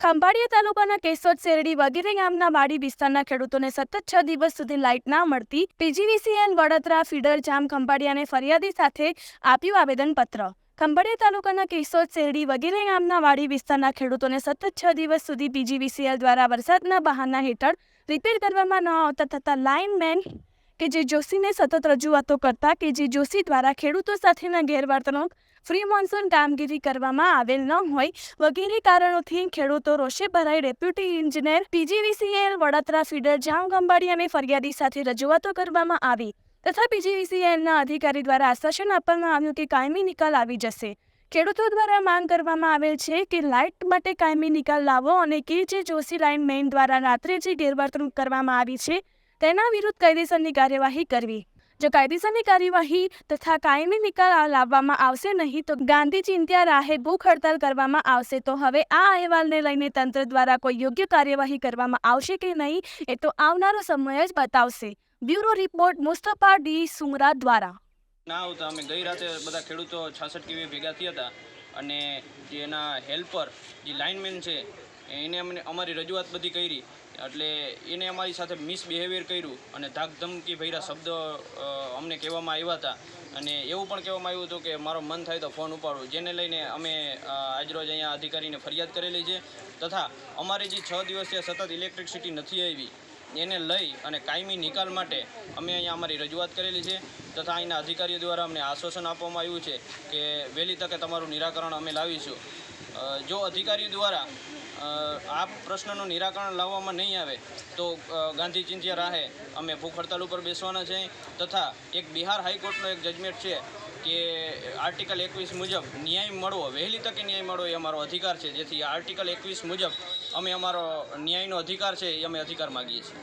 ખંભાળિયા તાલુકાના કેશોદ શેરડી વગેરે ગામના વાડી વિસ્તારના ખેડૂતોને સતત છ દિવસ સુધી લાઇટ ના મળતી પીજીવીસીએલ વડોદરા ફીડર જામ ખંભાળિયાને ફરિયાદી સાથે આપ્યું આવેદનપત્ર. ખંભાળિયા તાલુકાના કેશોદ શેરડી વગેરે ગામના વાડી વિસ્તારના ખેડૂતોને સતત છ દિવસ સુધી પીજીવીસીએલ દ્વારા વરસાદના બહાના હેઠળ રિપેર કરવામાં ન આવતા થતા લાઇનમેન કે જે જોશીને સતત રજૂઆતો કરતા કે જે જોશી દ્વારા ખેડૂતો સાથેના ગેરવર્તણૂક ફ્રી મોન્સૂન કામગીરી કરવામાં આવેલ ન હોય, વગેરે કારણોથી ખેડૂતો રોષે ભરાઈ deputy engineer PGVCL Vadodara feeder Jam ગંબાડિયાને ફરિયાદી સાથે રજૂઆતો કરવામાં આવી. તથા પીજીવીસીએલના અધિકારી દ્વારા આશ્વાસન આપવામાં આવ્યું કે કાયમી નિકાલ આવી જશે. ખેડૂતો દ્વારા માંગ કરવામાં આવેલ છે કે લાઇટ માટે કાયમી નિકાલ લાવો અને કે જે જોશી લાઇન મેઇન દ્વારા રાત્રે જે ગેરવર્તણૂક કરવામાં આવી છે તેના વિરુદ્ધ કાયદેસરની કાર્યવાહી કરવી. જો કાયદેસરની કાર્યવાહી તથા કાયમી નિકાલ લાવવામાં આવશે નહીં, તો ગાંધી ચિંત્યા રાહે ભૂખ હડતાલ કરવામાં આવશે. તો હવે આ અહેવાલને લઈને તંત્ર દ્વારા કોઈ યોગ્ય કાર્યવાહી કરવામાં આવશે કે નહીં, એ તો આવનારો સમય જ બતાવશે. Bureau report, Mustafa D. Sumra દ્વારા. ના આવતા અમે ગઈ રાતે બધા ખેડૂતો છાસઠ કેવી ભેગા થયા હતા અને જે એના હેલ્પર જે લાઇનમેન છે, એને અમને અમારી રજૂઆત બધી કરી. એટલે એને અમારી સાથે મિસબિહેવિયર કર્યું અને ધાક ધમકી ભર્યા શબ્દો અમને કહેવામાં આવ્યા હતા. અને એવું પણ કહેવામાં આવ્યું હતું કે મારો મન થાય તો ફોન ઉપાડું, જેને લઈને અમે આજરોજ અહીંયા અધિકારીને ફરિયાદ કરેલી છે. તથા અમારી જે છ દિવસીય સતત ઇલેક્ટ્રિસિટી નથી આવી, એને લઈ અને કાયમી નિકાલ માટે અમે અહીંયા અમારી રજૂઆત કરેલી છે. તથા અહીંના અધિકારીઓ દ્વારા અમને આશ્વાસન આપવામાં આવ્યું છે કે વહેલી તકે તમારું નિરાકરણ અમે લાવીશું. જો અધિકારીઓ દ્વારા આ પ્રશ્નનું નિરાકરણ લાવવામાં નહીં આવે તો ગાંધી ચિંત્યા રાહે અમે ભૂખ હડતાલ ઉપર બેસવાના છે. તથા એક બિહાર હાઈકોર્ટનો એક જજમેન્ટ છે કે આર્ટિકલ એકવીસ મુજબ ન્યાય મળવો, વહેલી તકે ન્યાય મળવો એ અમારો અધિકાર છે. જેથી આર્ટિકલ એકવીસ મુજબ અમે અમારો ન્યાયનો અધિકાર છે એ અમે અધિકાર માગીએ છીએ.